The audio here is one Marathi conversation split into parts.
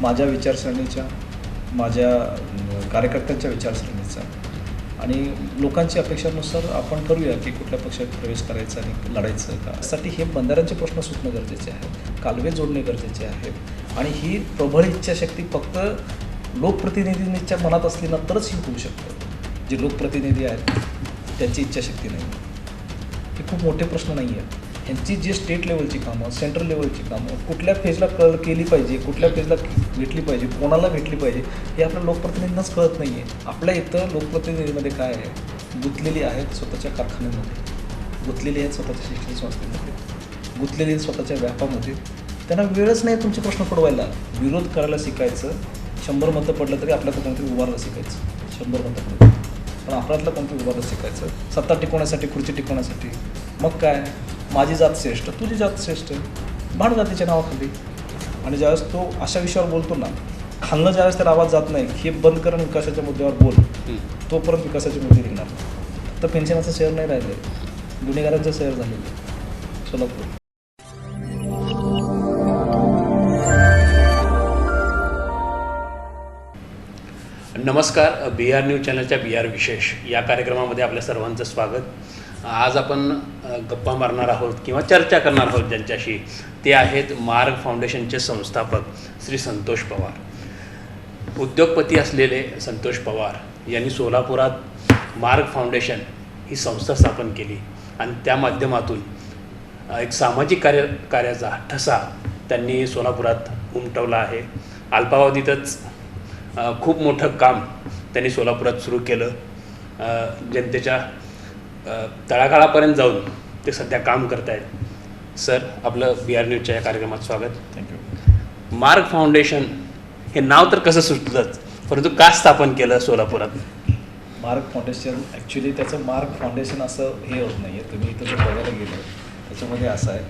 माझ्या विचारसरणीच्या माझ्या कार्यकर्त्यांच्या विचारसरणीचा. आणि लोकांची अपेक्षानुसार आपण ठरवूया की कुठल्या पक्षात प्रवेश करायचा आणि लढायचं का? यासाठी हे बंधाऱ्यांचे प्रश्न सुटणं गरजेचे आहे. कालवे जोडणे गरजेचे आहेत आणि ही प्रबळ इच्छाशक्ती फक्त लोकप्रतिनिधींच्या मनात असली ना तरच ही होऊ शकतं. जे लोकप्रतिनिधी आहेत त्यांची इच्छाशक्ती नाही. हे खूप मोठे प्रश्न नाही आहेत यांची जी स्टेट लेवलची कामं सेंट्रल लेवलची कामं कुठल्या फेजला कळ केली पाहिजे कुठल्या फेजला भेटली पाहिजे कोणाला भेटली पाहिजे हे आपल्या लोकप्रतिनिधींनाच कळत नाही आहे आपल्या इथं लोकप्रतिनिधीमध्ये काय आहे? गुंतलेली आहेत स्वतःच्या कारखान्यामध्ये. गुंतलेली आहेत स्वतःच्या शिक्षण संस्थेमध्ये. गुंतलेली आहेत स्वतःच्या व्यापामध्ये. त्यांना वेळच नाही तुमचे प्रश्न सोडवायला विरोध करायला शिकायचं. शंभर मतं पडलं तरी आपल्यातलं कोणतरी उभारलं शिकायचं. शंभर मतं पडलं. पण आपल्यातलं कोणतरी उभारलं शिकायचं. सत्ता टिकवण्यासाठी खुर्ची टिकवण्यासाठी. मग काय? माझी जात श्रेष्ठ तुझी जात श्रेष्ठ भाड जातीच्या नावाखाली. आणि ज्यावेळेस तो अशा विषयावर बोलतो ना खाल्लं ज्यावेळेस त्याला आवाज जात नाही हे बंद करून विकासाच्या मुद्द्यावर बोल. तोपर्यंत विकासाचे मुद्दे निघणार. तर पेन्शनाचं शेअर नाही राहिले. गुन्हेगारांचं शेअर झालेलं सोलापूर. नमस्कार बी आर न्यूज चॅनलच्या बी आर विशेष. या कार्यक्रमामध्ये आपल्या सर्वांचं स्वागत. आज आपण गप्पा मारणार आहोत किंवा चर्चा करणार आहोत ज्यांच्याशी ते आहेत मार्ग फाउंडेशनचे संस्थापक श्री संतोष पवार. उद्योगपती असलेले संतोष पवार यांनी सोलापुरात मार्ग फाउंडेशन ही संस्था स्थापन केली आणि त्या माध्यमातून एक सामाजिक कार्य कार्याचा ठसा त्यांनी सोलापुरात उमटवला आहे. अल्पावधीतच खूप मोठं काम त्यांनी सोलापुरात सुरू केलं. जनतेच्या तळागाळापर्यंत जाऊन ते सध्या काम करत आहेत सर आपलं बी आर न्यूजच्या या कार्यक्रमात स्वागत. थँक्यू मार्ग फाउंडेशन हे नाव तर कसं सुचलंच परंतु का स्थापन केलं सोलापुरात? मार्क फाउंडेशन ॲक्च्युली त्याचं मार्क फाउंडेशन असं हे होत नाही आहे तुम्ही इथं जर बघायला गेलं त्याच्यामध्ये असं आहे.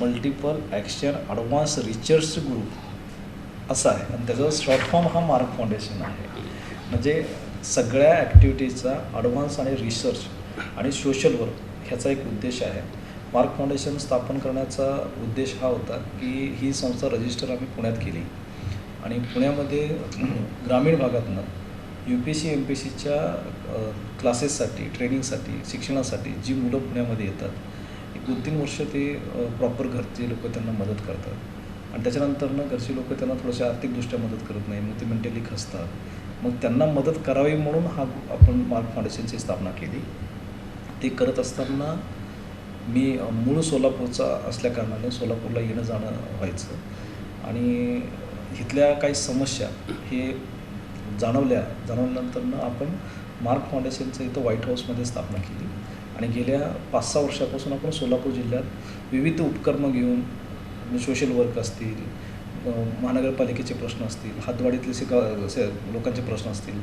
Multiple action advance research group असं आहे. आणि त्याचा शॉर्ट फॉर्म हा मार्क फाउंडेशन आहे. म्हणजे सगळ्या ॲक्टिव्हिटीजचा ॲडव्हान्स आणि रिसर्च आणि सोशल वर्क ह्याचा एक उद्देश आहे. मार्क फाउंडेशन स्थापन करण्याचा उद्देश हा होता की ही संस्था रजिस्टर आम्ही पुण्यात केली. आणि पुण्यामध्ये ग्रामीण भागातनं U P C M P सीच्या क्लासेससाठी ट्रेनिंगसाठी शिक्षणासाठी जी मुलं पुण्यामध्ये येतात एक दोन तीन वर्ष ते प्रॉपर घरचे लोक त्यांना मदत करतात. आणि त्याच्यानंतरनं घरचे लोक त्यांना थोडंसं आर्थिकदृष्ट्या मदत करत नाही मग ते मेंटली खसतात. मग त्यांना मदत करावी म्हणून हा आपण मार्क फाउंडेशनची स्थापना केली. ते करत असताना मी मूळ सोलापूरचा असल्याकारणाने सोलापूरला येणं जाणं व्हायचं. आणि इथल्या काही समस्या हे जाणवल्या जाणवल्यानंतरनं आपण मार्क फाउंडेशनचं इथं व्हाईट हाऊसमध्ये स्थापना केली. आणि गेल्या पाच सहा वर्षापासून आपण सोलापूर जिल्ह्यात विविध उपक्रम घेऊन म्हणजे सोशल वर्क असतील महानगरपालिकेचे प्रश्न असतील हातवाडीतले शिका से- लोकांचे प्रश्न असतील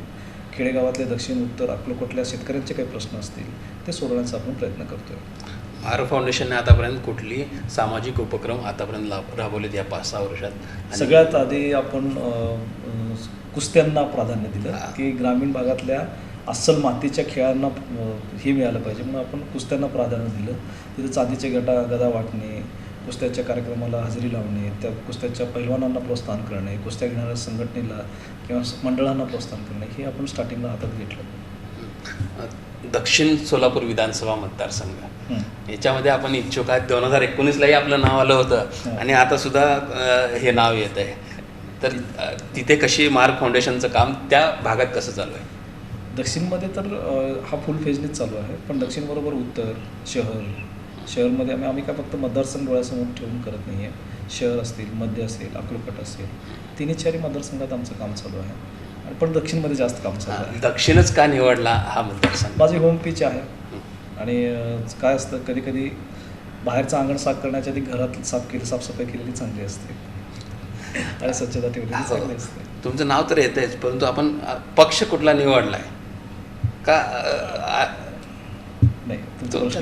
खेडेगावातले दक्षिण उत्तर अक्कलकोटल्या शेतकऱ्यांचे काही प्रश्न असतील ते सोडवण्याचा आपण प्रयत्न करतोय. मार्ग फाउंडेशनने आतापर्यंत कुठली सामाजिक उपक्रम आतापर्यंत लाभ राबवलेत या पाच सहा वर्षात? सगळ्यात आधी आपण कुस्त्यांना प्राधान्य दिलं. की ग्रामीण भागातल्या अस्सल मातीच्या खेळांना हे मिळालं पाहिजे. म्हणून आपण कुस्त्यांना प्राधान्य दिलं. तिथे चांदीचे गटा गदा वाटणे कुस्त्याच्या कार्यक्रमाला हजेरी लावणे त्या कुस्त्याच्या पैलवानांना प्रोत्साहन करणे कुस्त्या घेणाऱ्या संघटनेला किंवा मंडळांना प्रोत्साहन करणे हे आपण स्टार्टिंगला हातात घेतलं. दक्षिण सोलापूर विधानसभा मतदारसंघ. याच्यामध्ये आपण इच्छुक आहेत. दोन हजार एकोणीसलाही आपलं नाव आलं होतं. आणि आता सुद्धा हे नाव येत आहे. तर तिथे कशी मार्क फाउंडेशनचं काम त्या भागात कसं चालू आहे? दक्षिणमध्ये तर हा फुल फेजनेच चालू आहे. पण दक्षिणबरोबर उत्तर शहर शहरमध्ये आम्ही आम्ही काय फक्त मतदारसंघ डोळ्यासमोर ठेवून करत नाही आहे शहर असतील मध्य असेल अक्कलकोट असेल तिन्ही चारी मतदारसंघात आमचं काम चालू आहे. आणि पण दक्षिणमध्ये जास्त काम चालू आहे. दक्षिणच का निवडला हा मतदारसंघ? माझी होम पिच आहे. आणि काय असतं कधी कधी बाहेरचं अंगण साफ करण्याच्या आधी घरात साफ केली साफसफाई केलेली चांगली असते. आणि स्वच्छता ठेवलेली चांगली असते. तुमचं नाव तर येतंच परंतु आपण पक्ष कुठला निवडलाय? का अं, आ- नाही तुमचा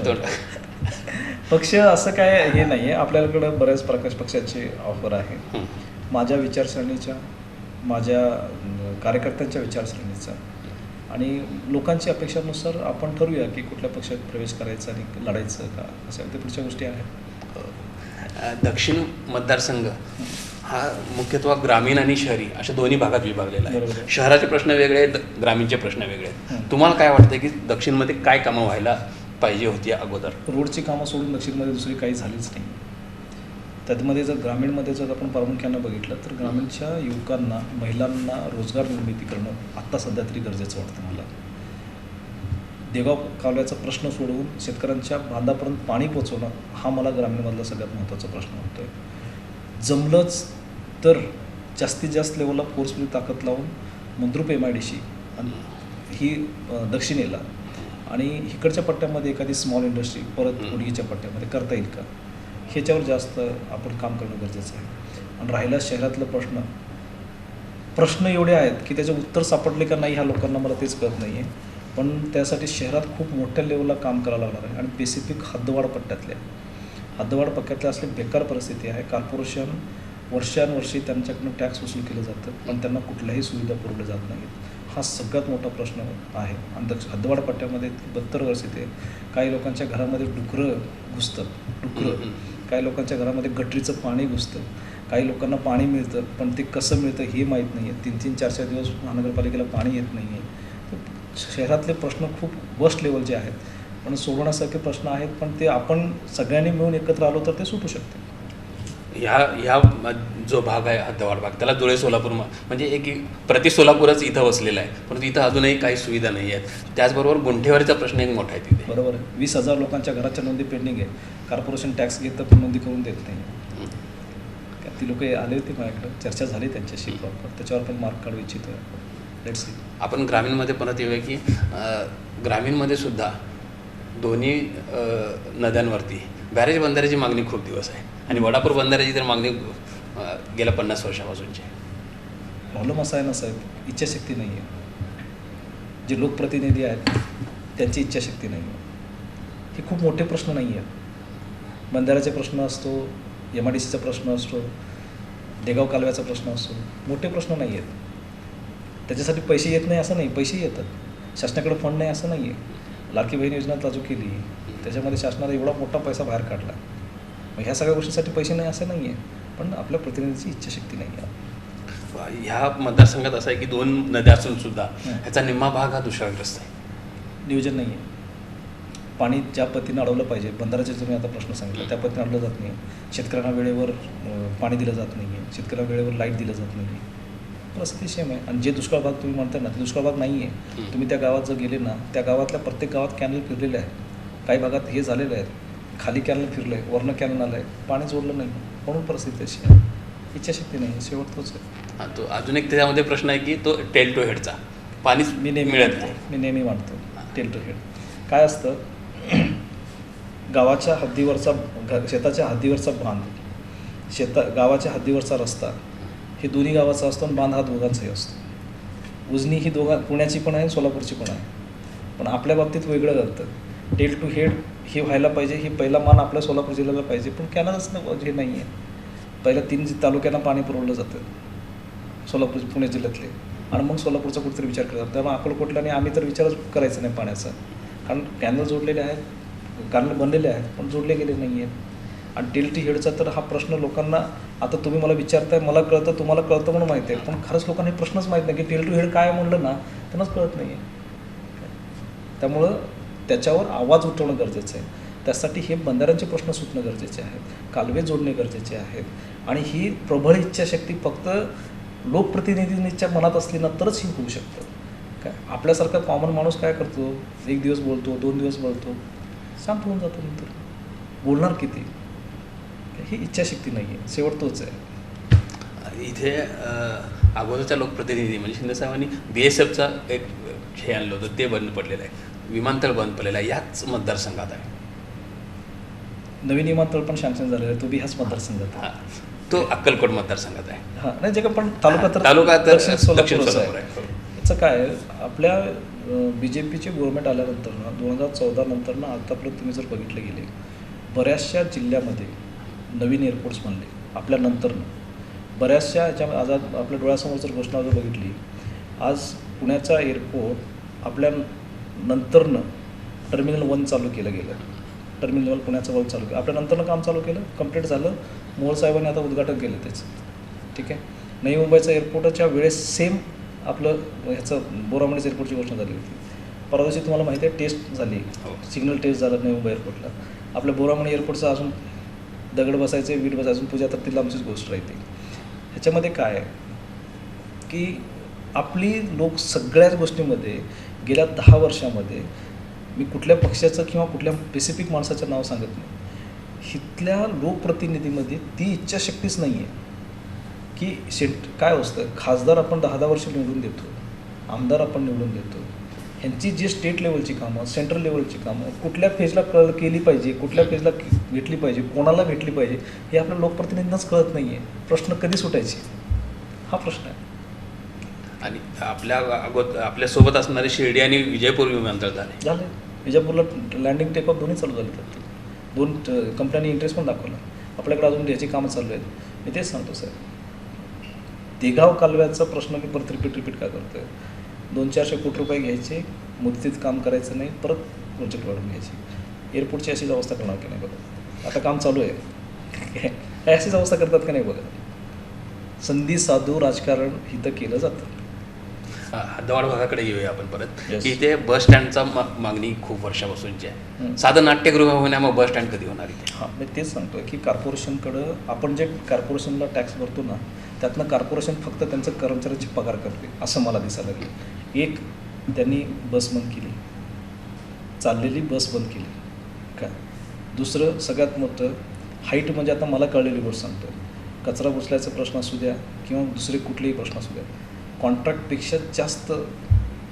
पक्ष असं काय हे नाही आहे आपल्याकडं बऱ्याच प्रकाश पक्षाची ऑफर आहे. माझ्या विचारसरणीच्या माझ्या कार्यकर्त्यांच्या विचारसरणीचा आणि लोकांची अपेक्षानुसार आपण ठरवूया की कुठल्या पक्षात प्रवेश करायचा आणि लढायचं का अशा ते पुढच्या गोष्टी आहेत दक्षिण मतदारसंघ हा मुख्यत्वे ग्रामीण आणि शहरी अशा दोन्ही भागात विभागलेला आहे. शहराचे प्रश्न वेगळे आहेत ग्रामीणचे प्रश्न वेगळे आहेत. तुम्हाला काय वाटतं की दक्षिणमध्ये काय कामं व्हायला पाहिजे होती अगोदर. रोडची कामं सोडून दक्षिणमध्ये दुसरी काही झालीच नाही. त्यामध्ये जर ग्रामीणमध्ये जर आपण प्रामुख्यानं बघितलं तर ग्रामीणच्या युवकांना महिलांना रोजगार निर्मिती करणं आत्ता सध्या तरी गरजेचं वाटतं मला. देगाव कालव्याचा प्रश्न सोडवून शेतकऱ्यांच्या बांधापर्यंत पाणी पोचवणं हा मला ग्रामीणमधला सगळ्यात महत्त्वाचा प्रश्न होतो आहे जमलंच तर जास्तीत जास्त लेवलला फोर्सफुली ताकद लावून Mandrup M I D C ही दक्षिणेला आणि इकडच्या पट्ट्यामध्ये एखादी स्मॉल इंडस्ट्री परत. उडगीच्या पट्ट्यामध्ये करता येईल का? ह्याच्यावर जास्त आपण काम करणं गरजेचं आहे. आणि राहिला शहरातला प्रश्न. प्रश्न एवढे आहेत की त्याचे उत्तर सापडले का नाही ह्या लोकांना मला तेच कळत नाही आहे पण त्यासाठी शहरात खूप मोठ्या लेवलला काम करावं लागणार आहे. आणि स्पेसिफिक हद्दवाड पट्ट्यातले. हद्दवाड पट्ट्यातले असले बेकार परिस्थिती आहे. कॉर्पोरेशन वर्षानुवर्षी त्यांच्याकडून टॅक्स वसूल केलं जातं. पण त्यांना कुठल्याही सुविधा पुरवल्या जात नाहीत. हा सगळ्यात मोठा प्रश्न आहे. आणि दक्ष हद्दवाड पट्ट्यामध्ये बत्तर परिस्थिती आहे काही लोकांच्या घरामध्ये डुकरं घुसतं. डुकरं. काही लोकांच्या घरामध्ये गटरीचं पाणी घुसतं. काही लोकांना पाणी मिळतं पण ते कसं मिळतं हे माहीत नाही आहे तीन तीन चार चार दिवस महानगरपालिकेला पाणी येत नाही आहे तर शहरातले प्रश्न खूप वर्स्ट लेवलचे आहेत. पण सोडवण्यासारखे प्रश्न आहेत पण ते आपण सगळ्यांनी मिळून एकत्र आलो तर ते सुटू शकते. ह्या ह्या जो भाग आहे हद्दवाड भाग त्याला धुळे सोलापूर म्हणजे एक प्रति सोलापूरच इथं वसलेला आहे. परंतु इथं अजूनही काही सुविधा नाही आहेत. त्याचबरोबर गुंठेवारीचा प्रश्न एक मोठा आहे तिथे. बरोबर वीस हजार लोकांच्या घराच्या नोंदी पेंडिंग आहे. कॉर्पोरेशन टॅक्स घेतं पण नोंदी करून देत नाही. ती लोक आले होते माझ्याकडं. चर्चा झाली त्यांच्याशी प्रॉपर त्याच्यावर पण मार्क काढू इच्छितो लेट्स सी आपण ग्रामीणमध्ये परत येऊया की ग्रामीणमध्ये सुद्धा दोन्ही नद्यांवरती बॅरेज बंधाऱ्याची मागणी खूप दिवस आहे. आणि वडापूर बंधाऱ्याची तर मागणी गेल्या पन्नास वर्षापासूनची आहे. प्रॉब्लेम असा आहे ना साहेब इच्छाशक्ती नाही आहे. जे लोकप्रतिनिधी आहेत त्यांची इच्छाशक्ती नाही आहे. हे खूप मोठे प्रश्न नाही आहेत. बंधाऱ्याचा प्रश्न असतो एम आय डी सीचा प्रश्न असतो देगाव कालव्याचा प्रश्न असतो मोठे प्रश्न नाही आहेत. त्याच्यासाठी पैसे येत नाही असं नाही पैसे येतात. शासनाकडे फंड नाही असं नाही आहे. लाडकी बहीण योजना चालू केली त्याच्यामध्ये शासनाने एवढा मोठा पैसा बाहेर काढला. मग ह्या सगळ्या गोष्टींसाठी पैसे नाही असं नाही आहे पण आपल्या प्रतिनिधीची इच्छाशक्ती नाही आहे ह्या मतदारसंघात असं आहे की दोन नद्या असून सुद्धा. ह्याचा निम्मा भाग हा दुष्काळग्रस्त आहे. नियोजन नाही आहे पाणी ज्या पद्धतीनं अडवलं पाहिजे बंधाराचे तुम्ही आता प्रश्न सांगितला त्या पद्धतीने अडवलं जात नाही शेतकऱ्यांना वेळेवर पाणी दिलं जात नाही आहे शेतकऱ्यांना वेळेवर लाइट दिलं जात नाही आहे सेम आहे. आणि जे दुष्काळ भाग तुम्ही म्हणताय ना ते दुष्काळ भाग नाही आहे. तुम्ही त्या गावात जर गेले ना त्या गावातल्या प्रत्येक गावात कॅनल फिरलेले आहेत. काही भागात हे झालेलं आहे खाली कॅनल फिरलं आहे वरनं कॅनल आलं आहे पाणी जोडलं नाही. म्हणून परिस्थिती अशी आहे. इच्छाशक्ती नाही शेवट तोच आहे. हा, तो अजून एक त्याच्यामध्ये प्रश्न आहे की तो टेल टू हेडचा. पाणीच मी नेहमी मिळत नाही. मी नेहमी मांडतो टेल टू हेड. काय असतं? गावाच्या हद्दीवरचा शेताच्या हद्दीवरचा बांध. शेता गावाच्या हद्दीवरचा रस्ता. हे दोन्ही गावाचा असतो आणि बांध हा दोघांचाही असतो. उजनी ही दोघा पुण्याची पण आहे सोलापूरची पण आहे. पण आपल्या बाबतीत वेगळं घडतं. टेल टू हेड हे व्हायला पाहिजे हे पहिला मान आपल्या सोलापूर जिल्ह्याला पाहिजे. पण कॅनलच हे नाही आहे पहिल्या तीन तालुक्यांना पाणी पुरवलं जातं. सोलापूर पुणे जिल्ह्यातले. आणि मग सोलापूरचा कुठेतरी विचार करतात त्यामुळे अकोलकोटला आणि आम्ही तर विचारच करायचा नाही पाण्याचा. कारण कॅनल जोडलेले आहेत कॅनल बनलेले आहेत पण जोडले गेले नाही आहेत आणि डेल्टी हेडचा तर हा प्रश्न लोकांना आता तुम्ही मला विचारताय मला कळतं तुम्हाला कळतं म्हणून माहिती आहे. पण खरंच लोकांना हे प्रश्नच माहीत नाही की टेल टू हेड काय म्हणलं ना त्यांनाच कळत नाही आहे त्यामुळं त्याच्यावर आवाज उठवणं गरजेचं आहे. त्यासाठी हे बंधाऱ्यांचे प्रश्न सुटणं गरजेचे आहेत. कालवे जोडणे गरजेचे आहेत. आणि ही प्रबळ इच्छाशक्ती फक्त लोकप्रतिनिधींच्या मनात असली ना तरच ही होऊ शकतं. काय? आपल्यासारखा कॉमन माणूस काय करतो? एक दिवस बोलतो दोन दिवस बोलतो. शांत होऊन जातो नंतर. बोलणार किती? ही इच्छाशक्ती नाही आहे शेवट तोच आहे. इथे अगोदरच्या लोकप्रतिनिधी म्हणजे शिंदेसाहेबांनी बी एस एफचा एक हे आणलं होतं ते बंद पडलेलं आहे. विमानतळ बंद पडलेलं आहे याच मतदारसंघात आहे नवीन विमानतळ पण सँक्शन झालेलं आहे तो बी ह्याच मतदारसंघात. हा. तो अक्कलकोट मतदारसंघात आहे हां नाही जे का पण तालुका तर तालुका तर दक्षिण सोलापूरच आहे आहे याचं काय आपल्या बी जे पीची गव्हर्नमेंट आल्यानंतर ना दोन हजार चौदा नंतर ना आतापर्यंत तुम्ही जर बघितले गेले बऱ्याचशा जिल्ह्यामध्ये नवीन एअरपोर्ट्स बनले आपल्या नंतरनं बऱ्याचशा आज आज आपल्या डोळ्यासमोर जर घोषणा जर बघितली आज पुण्याचा एअरपोर्ट आपल्या नंतरनं टर्मिनल वन चालू केलं गेलं. टर्मिनल पुण्याचं वन चालू केलं. आपल्या नंतरनं काम चालू केलं. कंप्लीट झालं. मोहोळ साहेबांनी आता उद्घाटन केलं त्याचं. ठीक आहे? नवी मुंबईचं एअरपोर्टच्या वेळेस सेम आपलं ह्याचं बोरामणीच एअरपोर्टची घोषणा झाली होती. परवा दिवशी तुम्हाला माहिती आहे टेस्ट झाली. हो. सिग्नल टेस्ट झालं नवी मुंबई एअरपोर्टला आपल्या बोरामणी एअरपोर्टचं अजून दगड बसायचे वीट बसायचं अजून पूजा तर तिला आमचीच गोष्ट राहते. ह्याच्यामध्ये काय आहे? की आपली लोक सगळ्याच गोष्टीमध्ये गेल्या दहा वर्षामध्ये मी कुठल्या पक्षाचं किंवा कुठल्या स्पेसिफिक माणसाचं नाव सांगत नाही. इथल्या लोकप्रतिनिधीमध्ये ती इच्छाशक्तीच नाही आहे की शेट काय असतं? खासदार आपण दहा दहा वर्ष निवडून देतो. आमदार आपण निवडून देतो. ह्यांची जी स्टेट लेवलची कामं सेंट्रल लेवलची कामं कुठल्या फेजला कळ केली पाहिजे कुठल्या फेजला भेटली पाहिजे कोणाला भेटली पाहिजे हे आपल्या लोकप्रतिनिधींनाच कळत नाही आहे प्रश्न कधी सुटायचे? हा प्रश्न आहे. आणि आपल्या अगोद आपल्यासोबत असणारे शिर्डी आणि विजयपूर विमानतळ झाले. झालं. विजापूरला लँडिंग टेक ऑफ दोन्ही चालू झाले. तर दोन कंपन्यांनी इंटरेस्ट पण दाखवला. आपल्याकडे अजून याची कामं चालू आहेत. मी तेच सांगतो साहेब. देगाव कालव्याचा प्रश्न मी परत रिपीट रिपीट का करतोय? दोन चारशे कोटी रुपये घ्यायचे मुदतीत काम करायचं नाही परत प्रोजेक्ट वाढून घ्यायची. एअरपोर्टची अशीच अवस्था करणार की नाही बघा. आता काम चालू आहे. अशीच अवस्था करतात का नाही बघा? संधी साधू राजकारण इथं केलं जातं. हद्दवाड भागाकडे येऊया आपण परत. की इथे बस स्टँडचा मागणी खूप वर्षापासूनची आहे. साधं नाट्यगृह होण्या मग बस स्टँड कधी होणार इथे? हां मी तेच सांगतोय की कॉर्पोरेशनकडं आपण जे कॉर्पोरेशनला टॅक्स भरतो ना त्यातनं कॉर्पोरेशन फक्त त्यांचं कर्मचाऱ्यांची पगार करते असं मला दिसायला लागले एक त्यांनी बस बंद केली. चाललेली बस बंद केली. काय दुसरं सगळ्यात मोठं हाईट म्हणजे आता मला कळलेली गोष्ट सांगतो कचरा उचलायचा प्रश्न असू द्या किंवा दुसरे कुठलेही प्रश्न असू द्या. कॉन्ट्रॅक्टपेक्षा जास्त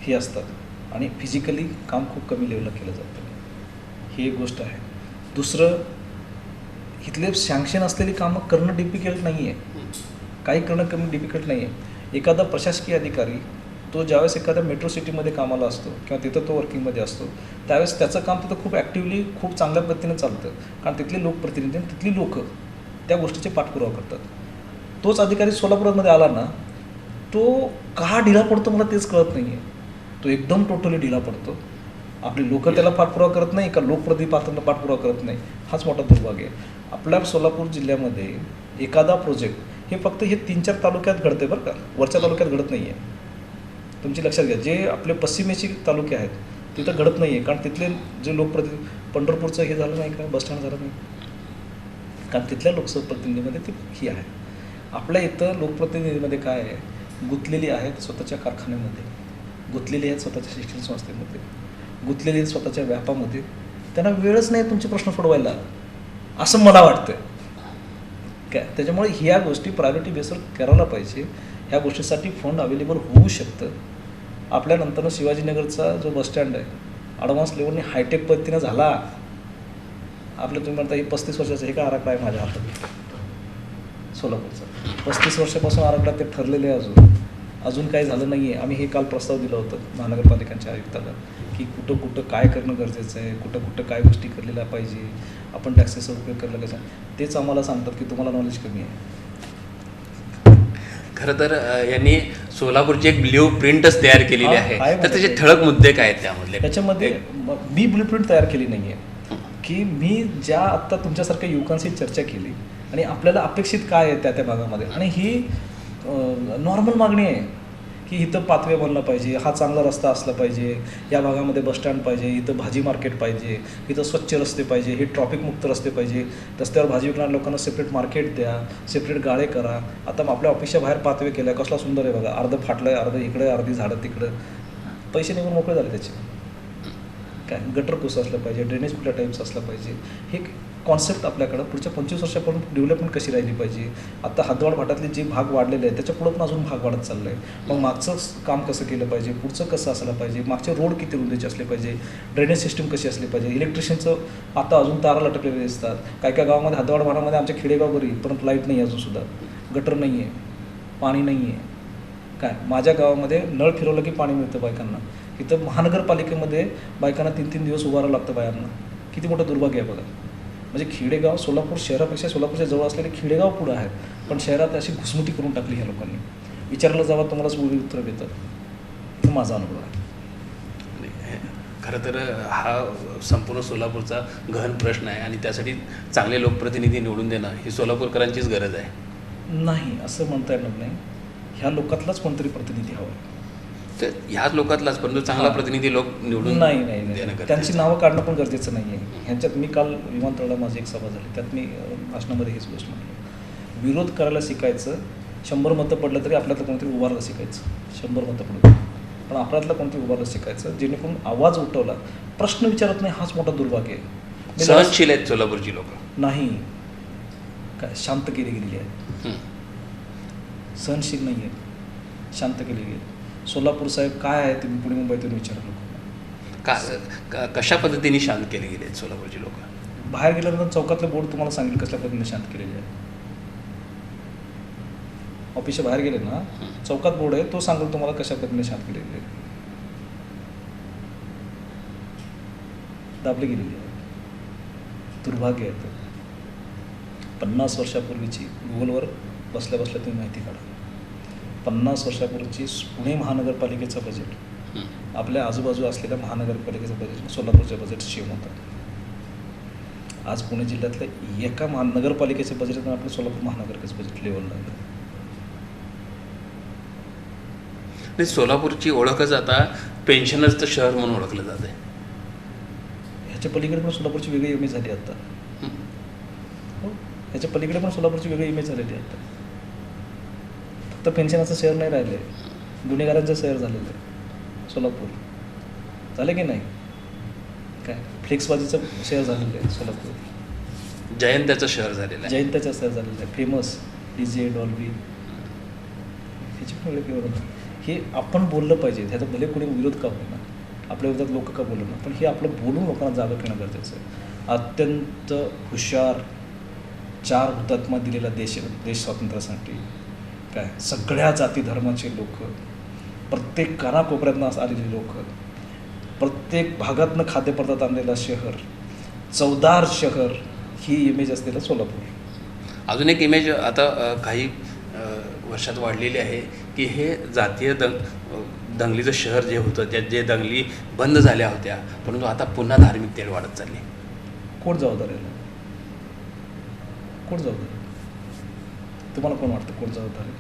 हे असतात आणि फिजिकली काम खूप कमी लेवलला केलं जातं. ही एक गोष्ट आहे. दुसरं इथले सँक्शन असलेली कामं करणं डिफिकल्ट नाही आहे काही करणं कमी डिफिकल्ट नाही आहे एखादा प्रशासकीय अधिकारी तो ज्यावेळेस एखाद्या मेट्रो सिटीमध्ये कामाला असतो किंवा तिथं तो वर्किंगमध्ये असतो त्यावेळेस त्याचं काम तिथं खूप ॲक्टिवली खूप चांगल्या पद्धतीने चालतं. कारण तिथले लोकप्रतिनिधी तिथली लोकं त्या गोष्टीचे पाठपुरावा करतात. तोच अधिकारी सोलापुरामध्ये आला ना तो का ढिला पडतो मला तेच कळत नाही आहे तो एकदम टोटली ढिला पडतो. आपली लोकं त्याला पाठपुरावा करत नाही का लोकप्रतिपात्रांना पाठपुरावा करत नाही? हाच मोठा दुर्भाग्य आहे. आपल्या सोलापूर जिल्ह्यामध्ये एखादा प्रोजेक्ट हे फक्त हे तीन चार तालुक्यात घडते बरं का. वरच्या तालुक्यात घडत नाही आहे तुमची लक्षात घ्या. जे आपले पश्चिमेची तालुके आहेत तिथं घडत नाही आहे कारण तिथले जे लोकप्रति पंढरपूरचं हे झालं नाही का? बसस्टँड झालं नाही. कारण तिथल्या लोकप्रतिनिधीमध्ये ते ही आहे. आपल्या इथं लोकप्रतिनिधीमध्ये काय आहे? गुंतलेली आहेत स्वतःच्या कारखान्यामध्ये गुंतलेली आहेत स्वतःच्या शिक्षण संस्थेमध्ये गुंतलेली आहेत स्वतःच्या व्यापामध्ये. त्यांना वेळच नाही तुमचे प्रश्न सोडवायला असं मला वाटतं काय? त्याच्यामुळे ह्या गोष्टी प्रायोरिटी बेसवर करायला पाहिजे. ह्या गोष्टीसाठी फंड अवेलेबल होऊ शकतं. आपल्यानंतरनं शिवाजीनगरचा जो बसस्टँड आहे ॲडव्हान्स लेवलने हायटेक पद्धतीनं झाला. आपलं तुम्ही म्हणता हे पस्तीस वर्षाचं हे का आराखडा आहे माझ्या हातात? सोलापूरचा. पस्तीस वर्षापासून आराखडा ते ठरलेले आहे अजून. अजून काही झालं नाही आहे आम्ही हे काल प्रस्ताव दिलं होतं महानगरपालिकांच्या आयुक्ताला की कुठं कुठं काय करणं गरजेचं आहे कुठं कुठं काय गोष्टी केलेल्या पाहिजे आपण टॅक्सेसचा उपयोग केला कसा तेच आम्हाला सांगतात की तुम्हाला नॉलेज कमी आहे. खरं तर यांनी सोलापूरची एक ब्ल्यू प्रिंटच तयार केलेली आहे. तर त्याचे. ठळक मुद्दे काय आहेत त्यामधले? त्याच्यामध्ये म- मी ब्लूप्रिंट तयार केली नाही आहे की मी ज्या आत्ता तुमच्यासारख्या युवकांशी चर्चा केली आणि आपल्याला अपेक्षित काय आहे त्या त्या भागामध्ये? आणि ही नॉर्मल मागणी आहे की इथं पाथवे बनलं पाहिजे हा चांगला रस्ता असला पाहिजे या भागामध्ये बसस्टँड पाहिजे इथं भाजी मार्केट पाहिजे इथं स्वच्छ रस्ते पाहिजे हे ट्रॉफिकमुक्त रस्ते पाहिजे. रस्त्यावर भाजी विकणाऱ्या लोकांना सेपरेट मार्केट द्या सेपरेट गाळे करा. आता आपल्या ऑफिसच्या बाहेर पाथवे केल्या कसला सुंदर आहे बघा. अर्धं फाटलं आहे अर्धं इकडे अर्धी झाडं तिकडं. पैसे निघून मोकळे झाले त्याचे. काय गटर कसं असलं पाहिजे ड्रेनेज कुठल्या टाईप्स असलं पाहिजे हे कॉन्सेप्ट आपल्याकडं पुढच्या पंचवीस वर्षापर्यंत डेव्हलपमेंट कशी राहिली पाहिजे? आता हदवाड भाटातले जे भाग वाढलेले आहेत त्याच्या पुढं पण अजून भाग वाढत चाललं आहे मग मागचं काम कसं केलं पाहिजे? पुढचं कसं असलं पाहिजे? मागचे रोड किती रुंदीचे असले पाहिजे? ड्रेनेज सिस्टम कशी असली पाहिजे? इलेक्ट्रिशियनचं आता अजून तारा लटकलेले दिसतात. काय काय गावामध्ये हदवाड भाटामध्ये आमच्या खेडेगाव परंतु लाइट नाही अजून सुद्धा. गटर नाही आहे पाणी नाही आहे काय? माझ्या गावामध्ये नळ फिरवलं की पाणी मिळतं बायकांना. इथं महानगरपालिकेमध्ये बायकांना तीन तीन दिवस उभारावं लागतं बायांना. किती मोठं दुर्भाग्य आहे बघा. म्हणजे खेडेगाव सोलापूर शहरापेक्षा सोलापूरच्या जवळ असलेले खेडेगाव पुढं आहेत पण शहरात अशी घुसमुटी करून टाकली ह्या लोकांनी. विचारलं जावं तुम्हालाच वेगळी उत्तरं देतात हे माझा अनुभव आहे. खरं तर हा संपूर्ण सोलापूरचा गहन प्रश्न आहे आणि त्यासाठी चांगले लोकप्रतिनिधी निवडून देणं ही सोलापूरकरांचीच गरज आहे. नाही असं म्हणता येणार नाही. ह्या लोकातलाच कोणतरी प्रतिनिधी हवा आहे. तर ह्याच लोकातलाच परंतु चांगला. प्रतिनिधी लोक निवडून नाही नाही त्यांची. नावं काढणं पण गरजेचं नाही आहे ह्यांच्यात मी काल विमानतळाला माझी एक सभा झाली. त्यात मी भाषणामध्ये हेच गोष्ट म्हटलं. विरोध करायला शिकायचं शंभर मतं पडलं तरी आपल्यातलं कोणतरी उभारलं शिकायचं. शंभर मतं पडलं पण आपल्यातलं कोणतरी उभारलं शिकायचं जेणेकरून आवाज उठवला. प्रश्न विचारत नाही हाच मोठा दुर्भाग्य आहे. सहनशील आहेत सोलापूरची लोक. नाही. काय शांत केली गेलेली आहे सहनशील नाही आहे शांत केली गेली. सोलापूर साहेब काय आहे तुम्ही पुणे मुंबईतून विचारा लोक का का- कशा पद्धतीने शांत केले गेले आहेत सोलापूरची लोक? बाहेर गेल्यानंतर चौकातले बोर्ड तुम्हाला सांगेल कसल्या पद्धतीने शांत केलेले आहे. ऑफिसच्या बाहेर गेले ना चौकात बोर्ड आहे तो सांगेल तुम्हाला कशा पद्धतीने शांत केलेले आहे दाबली गेलेली आहे दुर्भाग्य आहे पन्नास वर्षापूर्वीची गुगलवर बसल्या बसल्या तुम्ही माहिती काढा. पन्नास वर्षापूर्वीची पुणे महानगरपालिकेचं बजेट आपल्या आजूबाजू असलेल्या महानगरपालिकेचं बजेट सोलापूरच्या बजेट सेम होतं. आज पुणे जिल्ह्यातल्या एका महानगरपालिकेच्या बजेट आपलं सोलापूर महानगरपालिकेचं बजेट लेवलला आहे. नाही सोलापूरची ओळखच आता पेन्शनरचं शहर म्हणून ओळखलं जाते ह्याच्या पलीकडे पण सोलापूरची वेगळी इमेज झाली आता. हो ह्याच्या पलीकडे पण सोलापूरची वेगळी इमेज झालेली आहे आता. फक्त पेन्शनाचं शहर नाही राहिलं. आहे गुन्हेगारांचं शहर झालेलं आहे. सोलापूर. झालं की नाही? काय? फ्लेक्सबाजीचं शहर झालेलं आहे सोलापूर. जयंत्याचं शहर झालेलं आहे. जयंताचं शहर झालेलं आहे. फेमस. D J Dolby. ह्याची पण. हे आपण बोललं पाहिजे. ह्याचा भले कोणी विरोध का होईना. आपल्या विरोधात लोक का बोलू पण हे आपलं बोलून लोकांना जागा घेणं गरजेचं आहे. अत्यंत हुशार चार हुतात्मा दिलेला देश देश स्वातंत्र्यासाठी. काय? सगळ्या जाती धर्माचे लोक प्रत्येक कानाकोपऱ्यातनं आलेली लोक प्रत्येक भागातनं खाद्यपदार्थ आणलेला शहर चवदार शहर ही इमेज असलेलं सोलापूर. अजून एक इमेज आता काही वर्षात वाढलेली आहे की हे जातीय दंग दंगलीचं शहर जे होतं त्यात जे दंगली बंद झाल्या होत्या परंतु आता पुन्हा धार्मिक तेल वाढत चालली. कोण जबाबदार? कोण जबाबदार? तुम्हाला कोण वाटतं कोण जबाबदार आहे?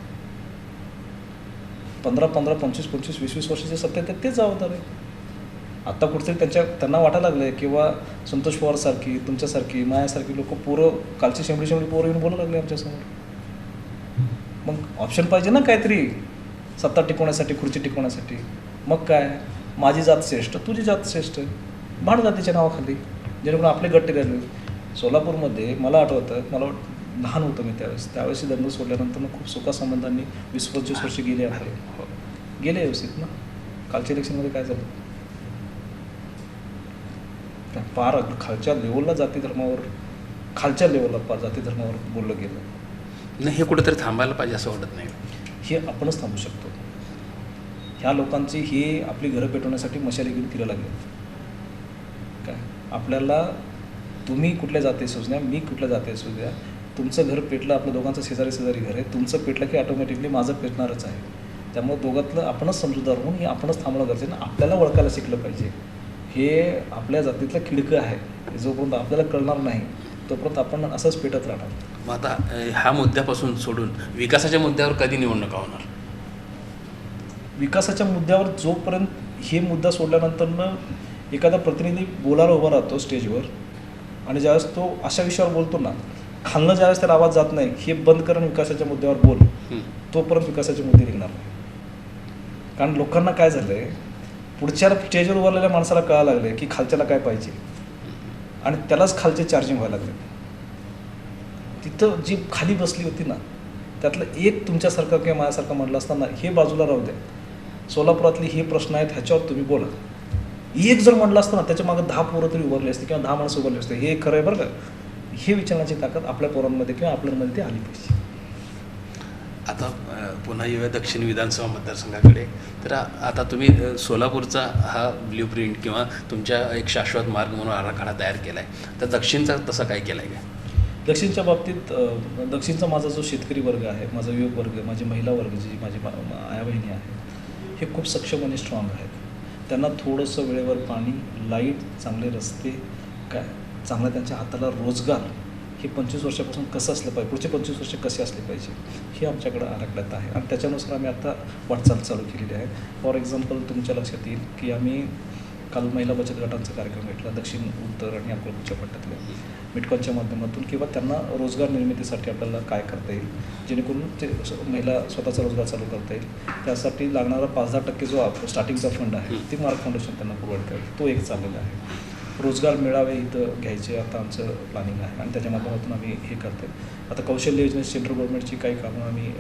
पंधरा पंधरा पंचवीस पंचवीस वीस वीस वर्षाचे सत्य आहेत तेच जबाबदार आहे. आत्ता कुठेतरी त्यांच्या त्यांना वाटायला लागलं आहे किंवा संतोष पवारसारखी तुमच्यासारखी मायासारखी लोक पोरं कालची शेंबडी शेंबडी पोरं येऊन बोलायला लागले आमच्यासमोर. मग ऑप्शन पाहिजे ना काहीतरी सत्ता टिकवण्यासाठी खुर्ची टिकवण्यासाठी. मग काय? माझी जात श्रेष्ठ तुझी जात श्रेष्ठ. भाड जातीच्या नावाखाली. जेणेकरून आपले गट टिकले सोलापूरमध्ये मला आठवतं मला वाटतं लहान होतो मी त्यावेळेस. त्यावेळेस दंड सोडल्यानंतर मग खूप सुखासंबंधांनी वीस पंचवीस वर्ष गेले आहे गेले व्यवस्थित ना? कालच्या इलेक्शनमध्ये काय झालं? पार खालच्या लेवलला जाती धर्मावर खालच्या लेवलला पार जाती धर्मावर बोललं गेलं. नाही हे कुठेतरी थांबायला पाहिजे असं वाटत नाही. हे आपणच थांबू शकतो. ह्या लोकांची ही आपली घरं पेटवण्यासाठी मशाली घेऊन फिरायला लागले. काय? आपल्याला तुम्ही कुठल्या जाती असू द्या मी कुठल्या जाती असू द्या तुमचं घर पेटलं आपलं दोघांचं शेजारी शेजारी घर आहे तुमचं पेटलं की ऑटोमॅटिकली माझं पेटणारच आहे. त्यामुळे दोघातलं आपणच समजूतदार होऊन हे आपणच थांबणं गरजेचं आहे. आपल्याला ओळखायला शिकलं पाहिजे. हे आपल्या जातीतलं खिडकं आहे. जोपर्यंत आपल्याला कळणार नाही तोपर्यंत आपण असंच पेटत राहणार. मग आता ह्या मुद्द्यापासून सोडून विकासाच्या मुद्द्यावर कधी निवडणुका होणार? विकासाच्या मुद्द्यावर जोपर्यंत हे मुद्दा सोडल्यानंतरनं एखादा प्रतिनिधी बोलायला उभा राहतो स्टेजवर आणि ज्यावेळेस तो अशा विषयावर बोलतो ना खालनं ज्यावेळेस त्याला आवाज जात नाही हे बंद करून विकासाच्या मुद्द्यावर बोल. तोपर्यंत विकासाचे मुद्दे निघणार नाही. कारण लोकांना काय झालं आहे पुढच्या स्टेजवर उभारलेल्या माणसाला कळायला लागले की खालच्याला काय पाहिजे. आणि त्यालाच खालचे चार्जिंग व्हायला लागले. तिथं जी खाली बसली होती ना त्यातलं एक तुमच्यासारखं किंवा माझ्यासारखं म्हटलं असताना हे बाजूला राहू द्या. सोलापुरातले हे प्रश्न आहेत ह्याच्यावर तुम्ही बोला. एक जर म्हटलं असतं ना त्याच्यामागे दहा पोरं तरी उभारली असते किंवा दहा माणसं उभारली असते. हे खरं आहे बरं का? हे विचारण्याची ताकद आपल्या पोरांमध्ये किंवा आपल्यामध्ये ती आली पाहिजे. आता पुन्हा येऊया दक्षिण विधानसभा मतदारसंघाकडे. तर आता तुम्ही सोलापूरचा हा ब्ल्यू प्रिंट किंवा तुमच्या एक शाश्वत मार्ग म्हणून आराखडा तयार केला आहे तर दक्षिणचा तसा काय केला आहे का? दक्षिणच्या बाबतीत दक्षिणचा माझा जो शेतकरी वर्ग आहे माझा युवक वर्ग माझी महिला वर्ग जी माझी आया बहिणी आहेत हे खूप सक्षम आणि स्ट्रॉंग आहेत. त्यांना थोडंसं वेळेवर पाणी लाइट चांगले रस्ते काय? चांगला त्यांच्या हाताला रोजगार हे पंचवीस वर्षापासून कसं असलं पाहिजे? पुढचे पंचवीस वर्ष कसे असले पाहिजे? हे आमच्याकडं आराखड्यात आहे. आणि त्याच्यानुसार आम्ही आता वाटचाल चालू केलेली आहे. फॉर एक्झाम्पल तुमच्या लक्षात येईल की आम्ही काल महिला बचत गटांचा कार्यक्रम घेतला दक्षिण उत्तर आणि अकोलपूरच्या पट्ट्यातल्या मिटकॉनच्या माध्यमातून किंवा त्यांना रोजगार निर्मितीसाठी आपल्याला काय करता येईल? जेणेकरून ते महिला स्वतःचा रोजगार चालू करता येईल. त्यासाठी लागणारा पाच दहा टक्के जो आप- स्टार्टिंगचा फंड आहे ती मार्क फाउंडेशन त्यांना प्रोव्हाइड करेल तो एक चाललेला आहे. रोजगार मेळावे इथं घ्यायचे. आता आमचं प्लॅनिंग आहे आणि त्याच्या माध्यमातून आम्ही हे करतो आता कौशल्य योजना सेंट्रल गव्हर्नमेंटची काही कामं आम्ही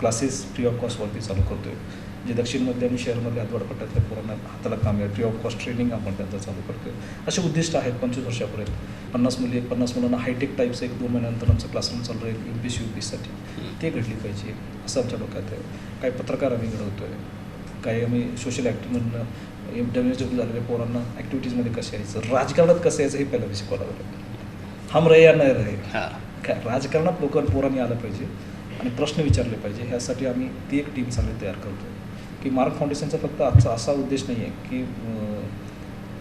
क्लासेस फ्री ऑफ कॉस्टवरती चालू करतो आहे जे दक्षिणमध्ये आणि शहरमधल्या हातवडपट्ट्यातल्या पोरांना हाताला काम आहे फ्री ऑफ कॉस्ट ट्रेनिंग आपण त्यांचं चालू करतो असे उद्दिष्ट आहेत पंचवीस वर्षापर्यंत. पन्नास मुली पन्नास मुलांना हायटेक टाईपचं एक दोन महिन्यानंतर आमचं क्लासरूम चालू राहील यू पी सी यू पीसाठी ते घडली पाहिजे असं आमच्या डोक्यात आहे. काही पत्रकार आम्ही घडवतो आहे काही आम्ही social active M W W झालेल्या पोरांना ॲक्टिव्हिटीजमध्ये कसं यायचं राजकारणात कसं यायचं हे पहिला शिकवायला लागलं. हम रहे या नाही रहे. हां. काय राजकारणात लोक पोरांनी आलं पाहिजे आणि प्रश्न विचारले पाहिजे ह्यासाठी आम्ही ती एक टीम चांगली तयार करतो की मार्क फाउंडेशनचा फक्त आजचा असा उद्देश नाही आहे की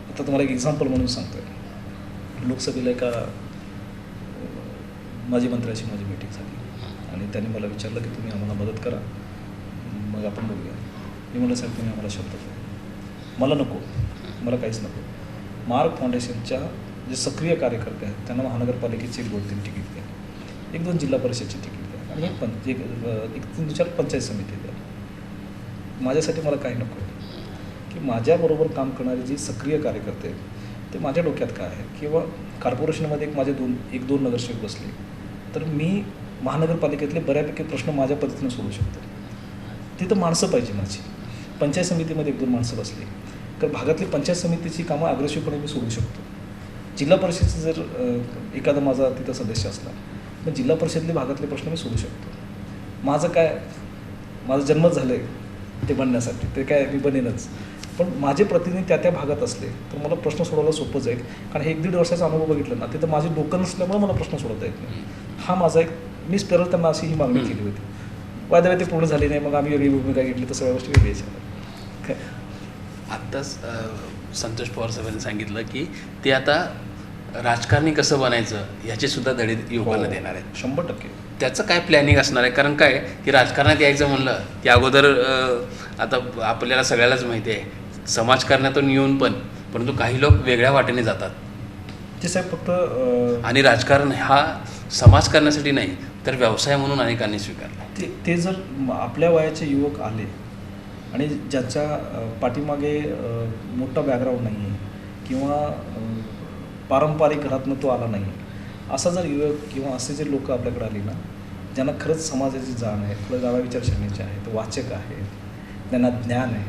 आता तुम्हाला एक एक्झाम्पल म्हणून सांगतो आहे लोकसभेला एका माजी मंत्र्याची माझी मीटिंग झाली. आणि त्यांनी मला विचारलं की तुम्ही आम्हाला मदत करा. मग आपण बघूया. मी म्हणलं साहेब तुम्ही आम्हाला शब्द मला नको. मला काहीच नको. मार्क फाउंडेशनच्या जे सक्रिय कार्यकर्ते आहेत त्यांना महानगरपालिकेची एक दोन तीन तिकीट द्या. एक दोन जिल्हा परिषदची तिकीट द्या. आणि एक पण एक एक तीन चार पंचायत समिती द्या. माझ्यासाठी मला काही नको. की माझ्याबरोबर काम करणारे जे सक्रिय कार्यकर्ते आहेत ते माझ्या डोक्यात काय आहे किंवा कॉर्पोरेशनमध्ये एक माझे दोन एक दोन नगरसेवक बसले तर मी महानगरपालिकेतले बऱ्यापैकी प्रश्न माझ्या पद्धतीनं सोडू शकतो. तिथं माणसं पाहिजे माझी. पंचायत समितीमध्ये एक दोन माणसं बसली. तर भागातली पंचायत समितीची कामं अग्रेसिव्हपणे मी सोडू शकतो. जिल्हा परिषदेचं जर एखादा माझा तिथं सदस्य असला तर जिल्हा परिषदेतले भागातले प्रश्न मी सोडू शकतो. माझं काय माझं जन्मच झालं आहे ते बनण्यासाठी ते काय मी बनेनच. पण माझे प्रतिनिधी त्या त्या भागात असले तर मला प्रश्न सोडवायला सोपं जाईल. कारण हे एक दीड वर्षाचा अनुभव बघितला ना तिथं माझे डोकं नसल्यामुळे मला प्रश्न सोडवता येत नाही. हा माझा एक मी स्पेरल त्यांना अशी ही मागणी केली होती. वायदा ते पूर्ण झाली नाही मग आम्ही वेगळी भूमिका घेतली तर सगळ्या गोष्टी वेगळ्या झाल्या काय आत्ताच संतोष पवार साहेबांनी सांगितलं की ते आता राजकारणी कसं बनायचं याचे सुद्धा धडे युवकांना हो, देणार आहेत. शंभर टक्के. त्याचं काय प्लॅनिंग असणार आहे? कारण काय? की राजकारणात यायचं म्हणलं की अगोदर आता आपल्याला सगळ्यालाच माहिती आहे समाजकारणातून येऊन पण परंतु काही लोक वेगळ्या वाटेने जातात. ते साहेब फक्त आणि राजकारण हा समाज करण्यासाठी नाही तर व्यवसाय म्हणून अनेकांनी स्वीकारला. ते ते जर आपल्या वयाचे युवक आले आणि ज्यांच्या पाठीमागे मोठा बॅकग्राऊंड नाही आहे किंवा पारंपरिक घरातनं तो आला नाही असा जर युवक किंवा असे जे लोक आपल्याकडे आली ना ज्यांना खरंच समाजाची जाण आहे थोडं विचार विचारसरणीचे आहेत वाचक आहेत त्यांना ज्ञान आहे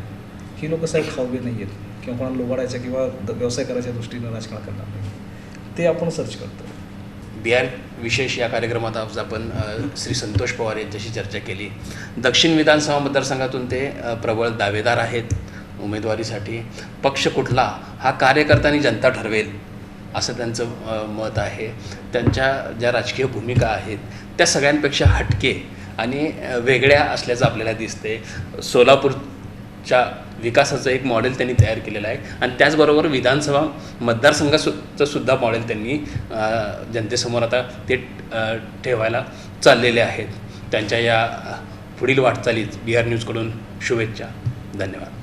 ही लोक साहेब खाऊगे नाही आहेत किंवा कोणाला लोबाडायच्या किंवा द- व्यवसाय करायच्या दृष्टीनं राजकारण करणार नाही. ते आपण सर्च करतो. बिहार विशेष या कार्यक्रमात आज आपण श्री संतोष पवार यांच्याशी चर्चा केली. दक्षिण विधानसभा मतदारसंघातून ते प्रबळ दावेदार आहेत उमेदवारीसाठी. पक्ष कुठला हा कार्यकर्त्यांनी जनता ठरवेल असं त्यांचं मत आहे. त्यांच्या ज्या राजकीय भूमिका आहेत त्या सगळ्यांपेक्षा हटके आणि वेगळ्या असल्याचं आपल्याला दिसते सोलापूरच्या विकासाचं एक मॉडेल त्यांनी तयार केलेलं आहे. आणि त्याचबरोबर विधानसभा मतदारसंघाचं सुद्धा मॉडेल त्यांनी जनतेसमोर आता ते ठेवायला चाललेले आहेत. त्यांच्या या पुढील वाटचालीत बिहार न्यूजकडून शुभेच्छा. धन्यवाद.